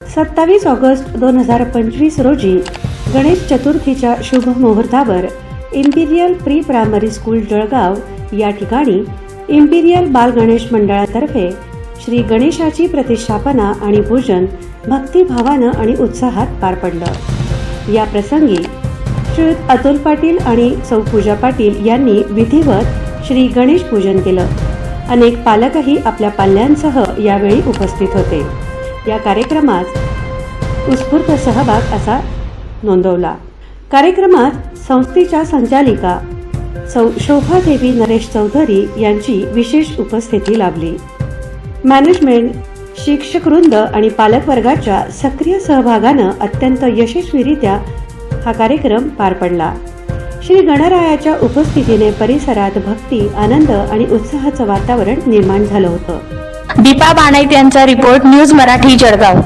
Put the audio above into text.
सत्तावीस ऑगस्ट दोन हजार पंचवीस रोजी गणेश चतुर्थीच्या शुभ मुहूर्तावर Imperial pre primary school Jalgaon या ठिकाणी इम्पिरियल बाल गणेश मंडळातर्फे श्री गणेशाची प्रतिष्ठापना आणि पूजन भक्तिभावानं आणि उत्साहात पार पडलं. या प्रसंगी श्रीयुत अतुल पाटील आणि सौ पूजा पाटील यांनी विधिवत श्री गणेश पूजन केलं. अनेक पालकही आपल्या पाल्यांसह यावेळी उपस्थित होते. या कार्यक्रमात उत्स्फूर्त सहभाग असा नोंदवला. कार्यक्रमात संस्थेच्या संचालिका सौ शोभादेवी नरेश चौधरी यांची विशेष उपस्थिती लाभली. मॅनेजमेंट शिक्षकवृंद आणि पालकवर्गाच्या सक्रिय सहभागानं अत्यंत यशस्वीरित्या हा कार्यक्रम पार पडला. श्री गणरायाच्या उपस्थितीने परिसरात भक्ती आनंद आणि उत्साहाचं वातावरण निर्माण झालं होतं. दीपा बाणाईत यांचा रिपोर्ट न्यूज मराठी जळगाव.